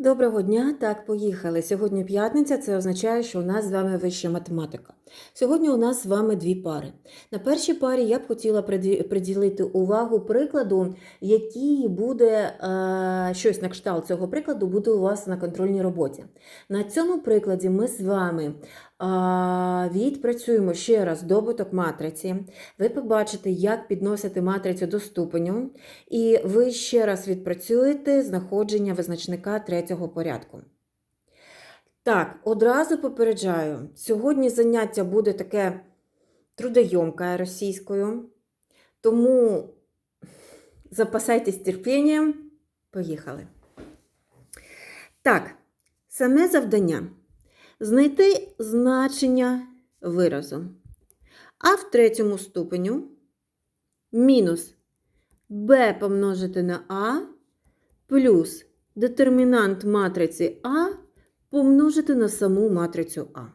Доброго дня, так, поїхали. Сьогодні п'ятниця, це означає, що у нас з вами вища математика. Сьогодні у нас з вами дві пари. На першій парі я б хотіла приділити увагу прикладу, який буде е, щось на кшталт цього прикладу буде у вас на контрольній роботі. На цьому прикладі ми з вами відпрацюємо ще раз добуток матриці. Ви побачите, як підносити матрицю до ступеню, і ви ще раз відпрацюєте знаходження визначника третього порядку. Так, одразу попереджаю, сьогодні заняття буде таке трудойомке російською, тому запасайтесь терпінням. Поїхали. Так, саме завдання знайти значення виразу. А в третьому ступеню мінус b помножити на а плюс детермінант матриці А помножити на саму матрицю А.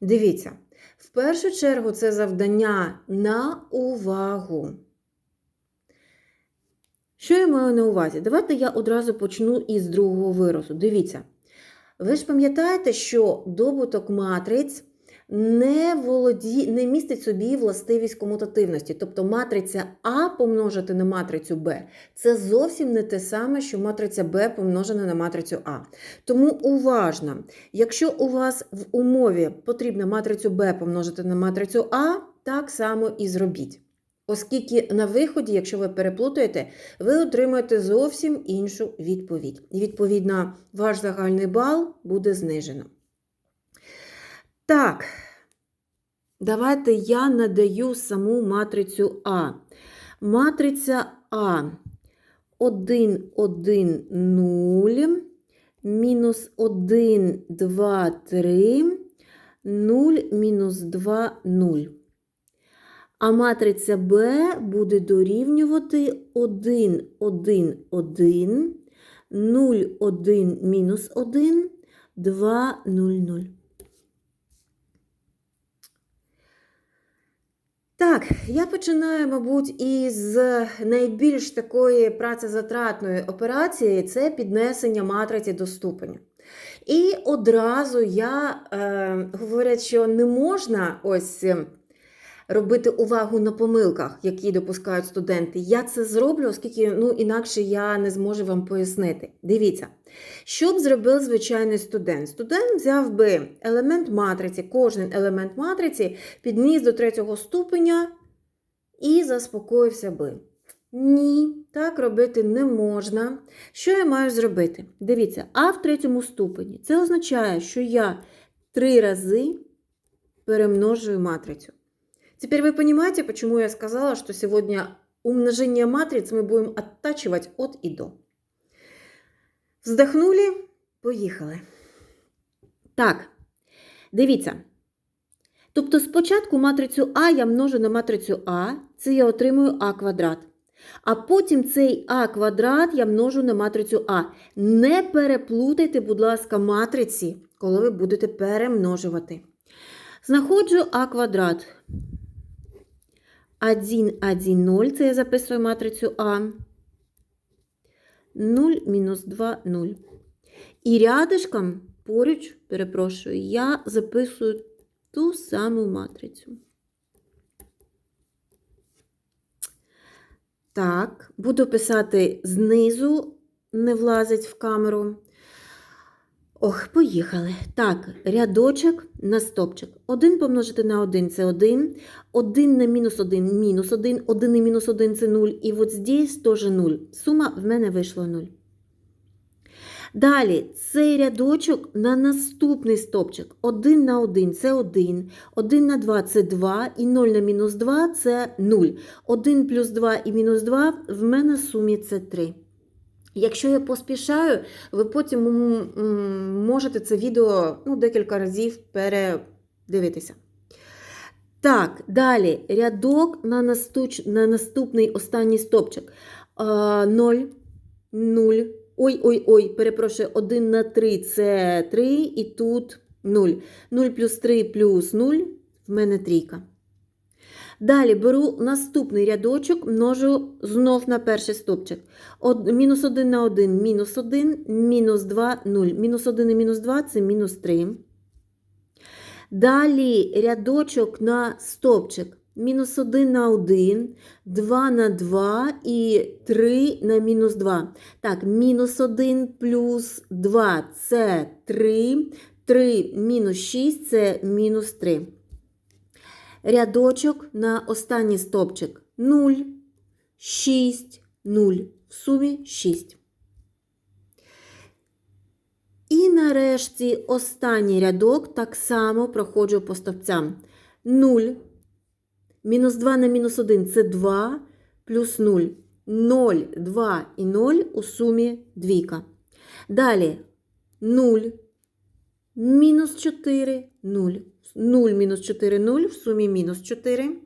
Дивіться, в першу чергу це завдання на увагу. Що я маю на увазі? Давайте я одразу почну із другого виразу. Дивіться. Ви ж пам'ятаєте, що добуток матриць не володі... не містить собі властивість комутативності. Тобто матриця А помножити на матрицю Б це зовсім не те саме, що матриця Б помножена на матрицю А. Тому уважно, якщо у вас в умові потрібно матрицю Б помножити на матрицю А, так само і зробіть. Оскільки на виході, якщо ви переплутаєте, ви отримаєте зовсім іншу відповідь. І, відповідно, ваш загальний бал буде знижено. Так, давайте я надаю саму матрицю А. Матриця А 1, 1, 0, мінус 1, 2, 3, 0, мінус 2, 0. А матриця Б буде дорівнювати 1, 1, 1, 0, 1, мінус 1, 2, 0, 0. Так, я починаю, мабуть, із найбільш такої працезатратної операції це піднесення матриці до ступеня. І одразу я е, говорять, що не можна ось робити увагу на помилках, які допускають студенти. Я це зроблю, оскільки ну, інакше я не зможу вам пояснити. Дивіться, що б зробив звичайний студент? Студент взяв би елемент матриці, кожен елемент матриці підніс до третього ступеня і заспокоївся би. Ні, так робити не можна. Що я маю зробити? Дивіться, а в третьому ступені. Це означає, що я три рази перемножую матрицю. Теперь вы понимаете, почему я сказала, что сегодня умножение матриц мы будем оттачивать от и до. Вздохнули, поїхали. Так, дивіться. Тобто спочатку матрицю А я множу на матрицю А, це я отримую А квадрат. А потім цей А квадрат я множу на матрицю А. Не переплутайте, будь ласка, матриці, коли ви будете перемножувати. Знаходжу А квадрат. 1, 1, 0, це я записую матрицю А. 0, мінус 2, 0. І рядишком поруч, перепрошую, я записую ту саму матрицю. Так, буду писати знизу, не влазить в камеру. Ох, поїхали. Так, рядочок на стопчик. 1 помножити на 1 це 1. 1 на мінус 1 мінус 1. 1 і мінус 1 це 0. І от здесь теж 0. Сума в мене вийшла 0. Далі, цей рядочок на наступний стопчик. 1 на 1 це 1. 1 на 2 це 2. І 0 на мінус 2 це 0. 1 плюс 2 і мінус 2 в мене в сумі це 3. Якщо я поспішаю, ви потім можете це відео ну, декілька разів передивитися. Так, далі рядок на, настуч, на наступний останній стопчик. 0, 0. Ой-ой-ой, перепрошую, 1 на 3 це 3, і тут 0. 0 плюс 3 плюс 0, в мене трійка. Далі беру наступний рядочок, множу знов на перший стопчик. Мінус 1 на 1 мінус 1, мінус 2 0. Мінус 1 і мінус 2 це мінус 3. Далі рядочок на стопчик. Мінус 1 на 1, 2 на 2 і 3 на мінус 2. Так, мінус 1 плюс 2 це 3. 3 мінус 6 це мінус 3. Рядочок на останній стопчик 0, 6, 0. В сумі 6. І нарешті останній рядок так само проходжу по стопцям. 0. Мінус 2 на мінус 1 це 2 плюс 0. 0, 2 і 0 у сумі двійка. Далі 0. Мінус 4, 0. 0 мінус 4, 0, в сумі мінус 4.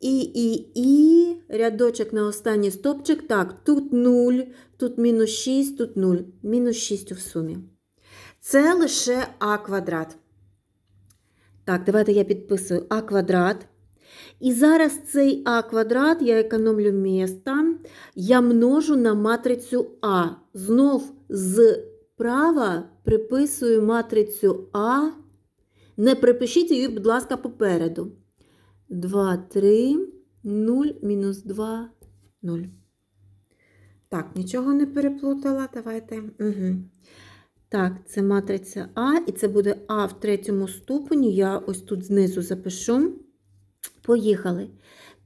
І, і, і рядочок на останній стопчик. Так, тут 0, тут мінус 6, тут 0. Мінус 6 в сумі. Це лише А квадрат. Так, давайте я підписую А квадрат. І зараз цей А квадрат, я економлю міста, я множу на матрицю А. Знов зправа приписую матрицю А. Не припишіть її, будь ласка, попереду. 2, 3, 0, мінус 2, 0. Так, нічого не переплутала. Давайте. Угу. Так, це матриця А, і це буде А в третьому ступені. Я ось тут знизу запишу. Поїхали.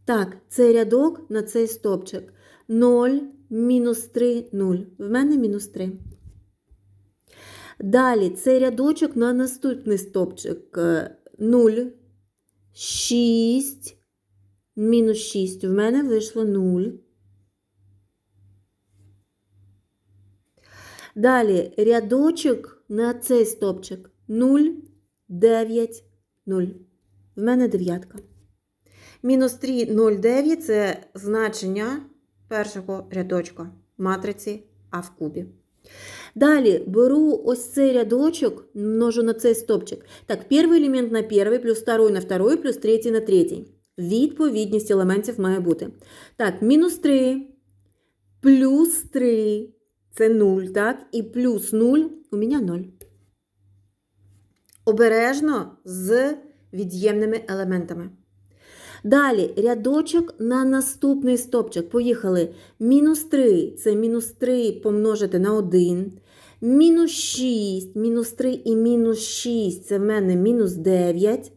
Так, цей рядок на цей стопчик. 0, мінус 3, 0. В мене мінус 3. Далі цей рядочок на наступний стопчик. 0, 6, мінус 6. В мене вийшло 0. Далі рядочок на цей стопчик 0, 9, 0. В мене дев'ятка. Мінус 3, 0, 9 це значення першого рядочка матриці А в кубі. Далі беру ось цей рядочок, множу на цей стопчик. Так, перший елемент на перший, плюс второй на второй, плюс третій на третій. Відповідність елементів має бути. Так, мінус 3, плюс 3 це 0, так? І плюс 0 у мене 0. Обережно з від'ємними елементами. Далі рядочок на наступний стопчик. Поїхали. Мінус 3 це мінус 3 помножити на 1. Мінус 6, мінус 3 і мінус 6 це в мене мінус 9.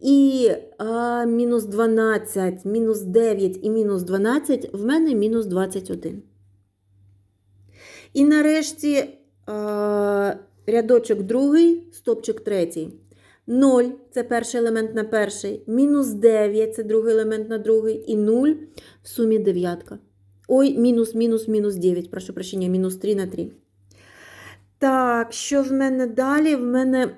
І а, мінус 12, мінус 9 і мінус 12 в мене мінус 21. І нарешті а, рядочок другий, стопчик третій. 0 це перший елемент на перший, мінус 9 це другий елемент на другий, і 0 в сумі дев'ятка. Ой, мінус, мінус, мінус 9, прошу прощення, мінус 3 на 3. Так, що в мене далі? В мене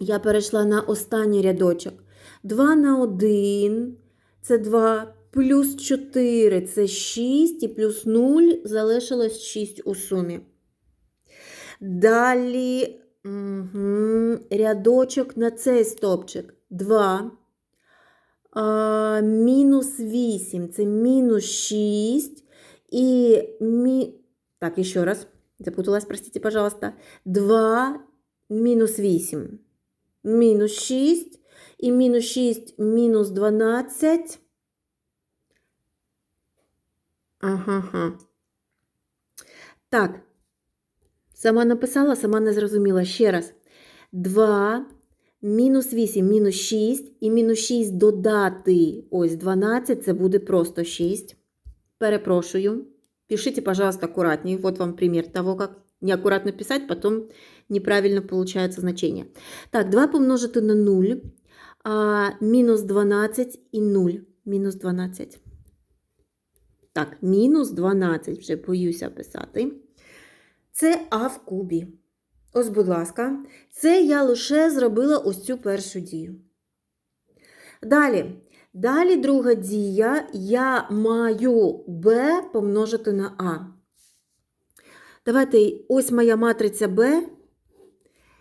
я перейшла на останній рядочок. 2 на 1 це 2, плюс 4 це 6, і плюс 0 залишилось 6 у сумі. Далі угу, рядочок на цей стопчик. 2. А, мінус 8 це мінус 6. І мі... Так, еще раз. Запуталась, простите, пожалуйста. 2 мінус 8. Мінус 6. І мінус 6 мінус 12. Ага. Так. Сама написала, сама не зрозуміла. Ще раз. 2, мінус 8, мінус 6. І мінус 6 додати ось 12, це буде просто 6. Перепрошую. Пишите, пожалуйста, аккуратнее. Вот вам пример того, как неаккуратно писать, потом неправильно получается значение. Так, 2 помножити на 0. А, мінус 12 і 0. Мінус 12. Так, мінус 12, вже боюся писати. Це А в кубі. Ось, будь ласка, це я лише зробила ось цю першу дію. Далі. Далі друга дія, я маю Б помножити на А. Давайте ось моя матриця Б.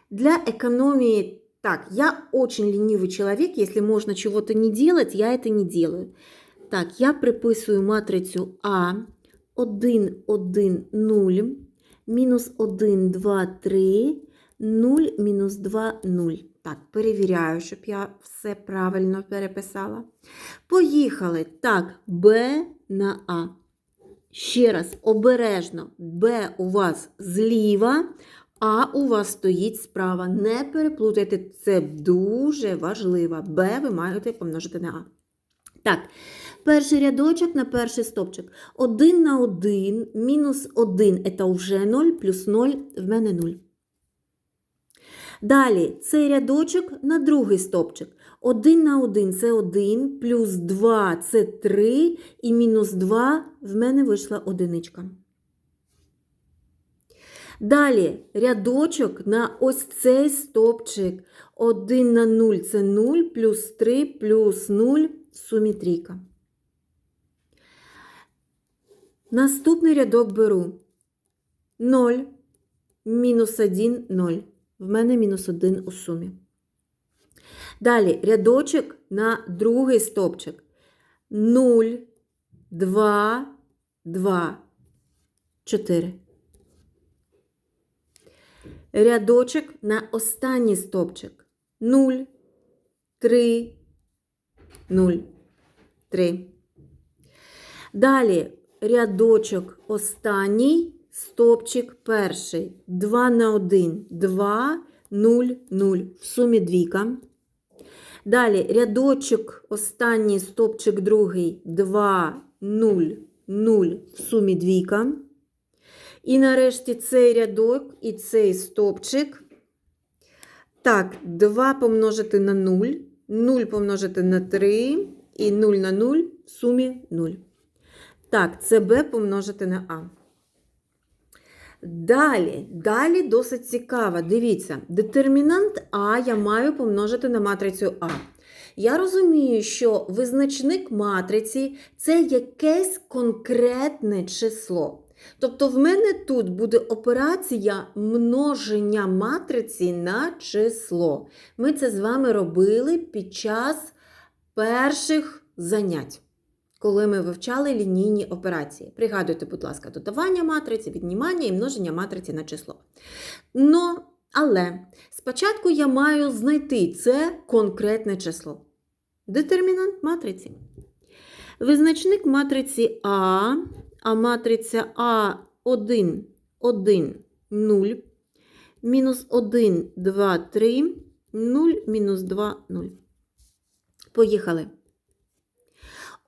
Для економії Так, я очень ленивый человек, если можно чего-то не делать, я это не делаю. Так, я приписую матрицю А 1, 1, 0, мінус 1, 2, 3, 0, мінус 2, 0. Так, перевіряю, щоб я все правильно переписала. Поїхали. Так, Б на А. Ще раз, обережно, Б у вас зліва, А у вас стоїть справа. Не переплутайте, це дуже важливо. Б ви маєте помножити на А. Так, перший рядочок на перший стопчик. 1 на 1, мінус 1 – це вже 0, плюс 0 в мене 0. Далі, цей рядочок на другий стопчик. 1 на 1 це 1, плюс 2 це 3, і мінус 2 в мене вийшла одиничка. Далі рядочок на ось цей стопчик. 1 на 0 це 0, плюс 3, плюс 0 в сумі трійка. Наступний рядок беру 0, мінус 1, 0. В мене мінус 1 у сумі. Далі рядочок на другий стопчик. 0, 2, 2, 4. Рядочок на останній стопчик. 0, 3, 0, 3. Далі рядочок останній, стопчик перший. 2 на 1, 2, 0, 0. В сумі двійка. Далі рядочок останній, стопчик другий, 2, 0, 0. В сумі двійка. І нарешті цей рядок і цей стопчик. Так, 2 помножити на 0, 0 помножити на 3 і 0 на 0 в сумі 0. Так, це b помножити на А. Далі, далі досить цікаво. Дивіться, детермінант А я маю помножити на матрицю А. Я розумію, що визначник матриці це якесь конкретне число. Тобто, в мене тут буде операція множення матриці на число. Ми це з вами робили під час перших занять коли ми вивчали лінійні операції. Пригадуйте, будь ласка, додавання матриці, віднімання і множення матриці на число. Но, але спочатку я маю знайти це конкретне число. Детермінант матриці. Визначник матриці А, а матриця А1, 1, 0, мінус 1, 2, 3, 0, мінус 2, 0. Поїхали.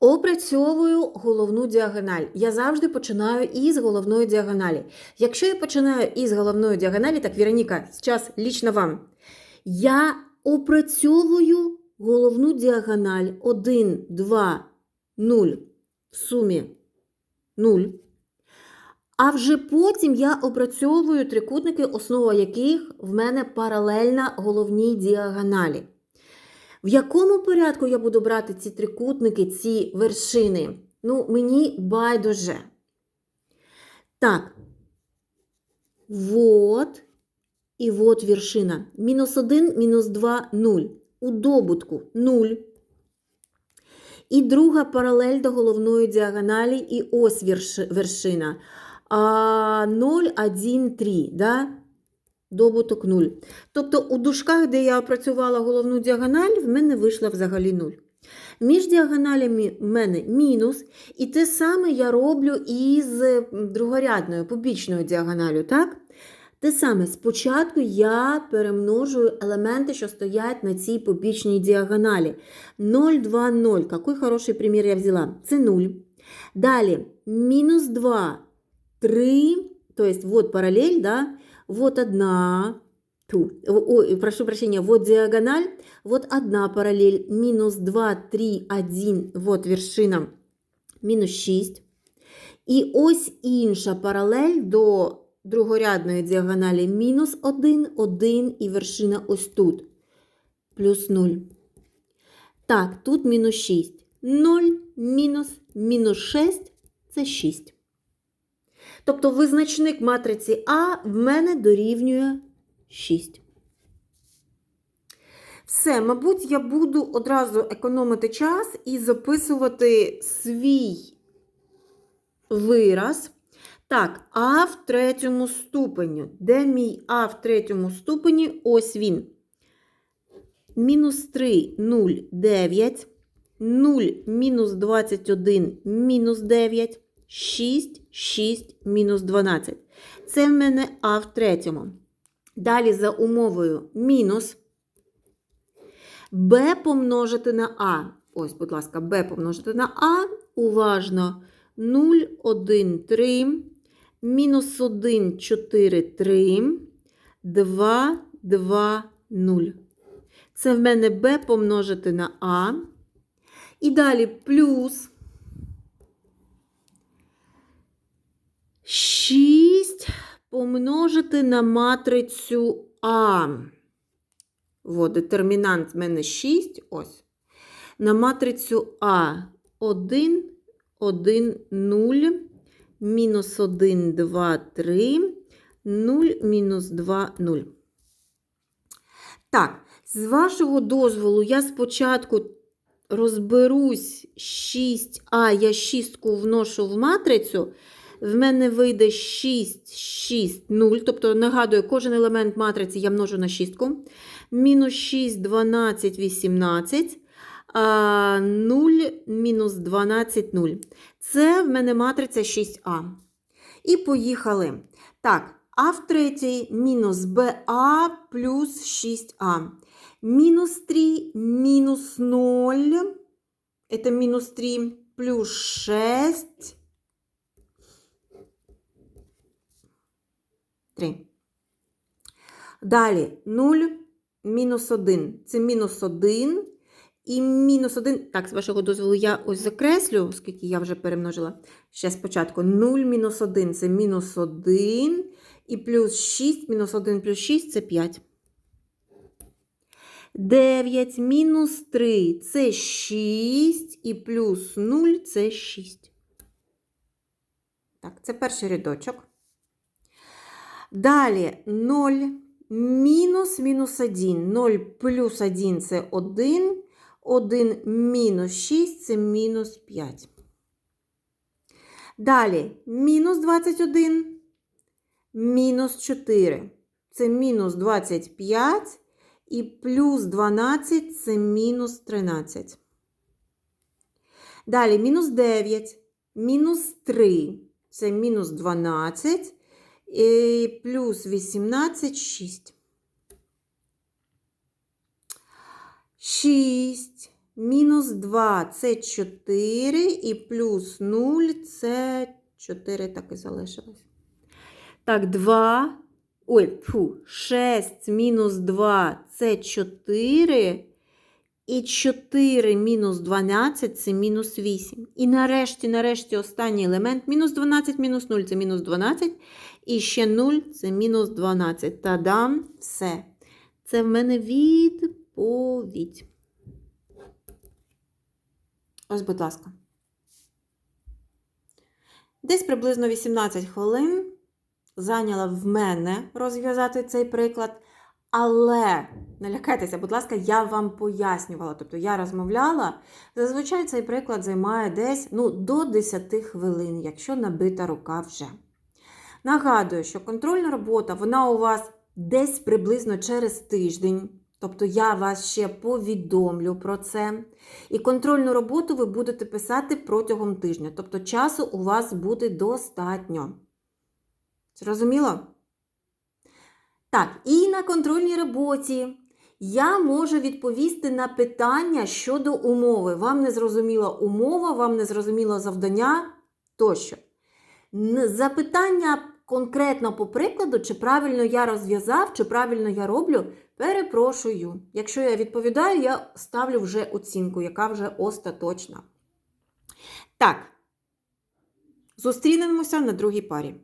Опрацьовую головну діагональ. Я завжди починаю із головної діагоналі. Якщо я починаю із головної діагоналі, так, Вероніка, зараз лічно вам. Я опрацьовую головну діагональ 1, 2, 0 в сумі 0. А вже потім я опрацьовую трикутники, основа яких в мене паралельна головній діагоналі. В якому порядку я буду брати ці трикутники, ці вершини? Ну, мені байдуже. Так. Вот. І вот вершина. Мінус 1, мінус 2, 0. У добутку 0. І друга паралель до головної діагоналі, і ось вершина. А 0, 1, 3. Да? Добуток 0. Тобто у дужках, де я опрацювала головну діагональ, в мене вийшла взагалі 0. Між діагоналями в мене мінус. І те саме я роблю із другорядною побічною діагоналю. так? Те саме, спочатку я перемножую елементи, що стоять на цій побічній діагоналі. 0, 2, 0. Який хороший примір я взяла? Це 0. Далі, мінус 2, 3, тобто, вот паралель, да? Вот одна, ту, ой, прошу прощения, вот диагональ, вот одна параллель, минус 2, 3, 1, вот вершина, мінус 6. І ось інша паралель до другорядної діагоналі мінус 1, 1 і вершина ось тут. Плюс 0. Так, тут мінус 6. 0, мінус, мінус 6 це 6. Тобто визначник матриці А в мене дорівнює 6. Все, мабуть, я буду одразу економити час і записувати свій вираз. Так, А в третьому ступені. Де мій А в третьому ступені? Ось він. Мінус 3, 0, 9. 0 мінус 21 мінус 9. 6, 6 мінус 12. Це в мене А в третьому. Далі за умовою мінус Б помножити на А. Ось, будь ласка, Б помножити на А. Уважно. 0, 1, 3, мінус 1, 4, 3, 2, 2, 0. Це в мене Б помножити на А. І далі плюс 6 помножити на матрицю А. О, детермінант в мене 6. Ось. На матрицю А 1, 1, 0, мінус 1, 2, 3, 0, мінус 2, 0. Так, з вашого дозволу, я спочатку розберусь 6А, я 6 вношу в матрицю. В мене вийде 6, 6, 0. Тобто, нагадую, кожен елемент матриці я множу на 6. Мінус 6, 12, 18. 0, мінус 12, 0. Це в мене матриця 6А. І поїхали. Так, А в третій мінус БА плюс 6А. Минус 3, минус 0. Это минус 3 плюс 6. 3. Далі 0, мінус 1. Це мінус 1. І мінус 1. Так, з вашого дозволу, я ось закреслю, оскільки я вже перемножила. Ще спочатку 0 мінус 1 це мінус 1. І плюс 6, мінус 1 плюс 6 це 5. 9 мінус 3 це 6, і плюс 0 це 6. Так, це перший рядочок. Далі 0 мінус мінус 1. 0 плюс 1 це 1. 1 мінус 6 це мінус 5. Далі мінус 21, мінус 4. Це мінус 25. І плюс 12 це мінус 13. Далі мінус 9, мінус 3 це мінус 12. І плюс 18 6. 6. Мінус 2 це 4. І плюс 0 це 4, так і залишилось. Так, 2. Ой, фу, 6 мінус 2 це 4. І 4 мінус 12 це мінус 8. І нарешті, нарешті, останній елемент. Мінус 12, мінус 0 це мінус 12. І ще 0 це мінус 12. Та-дам, все. Це в мене відповідь. Ось, будь ласка. Десь приблизно 18 хвилин зайняла в мене розв'язати цей приклад. Але не лякайтеся, будь ласка, я вам пояснювала. Тобто я розмовляла. Зазвичай цей приклад займає десь ну, до 10 хвилин, якщо набита рука вже. Нагадую, що контрольна робота, вона у вас десь приблизно через тиждень. Тобто я вас ще повідомлю про це. І контрольну роботу ви будете писати протягом тижня. Тобто часу у вас буде достатньо. Зрозуміло? Так, і на контрольній роботі я можу відповісти на питання щодо умови. Вам не зрозуміла умова, вам не зрозуміло завдання тощо. Запитання конкретно по прикладу, чи правильно я розв'язав, чи правильно я роблю, перепрошую. Якщо я відповідаю, я ставлю вже оцінку, яка вже остаточна. Так, зустрінемося на другій парі.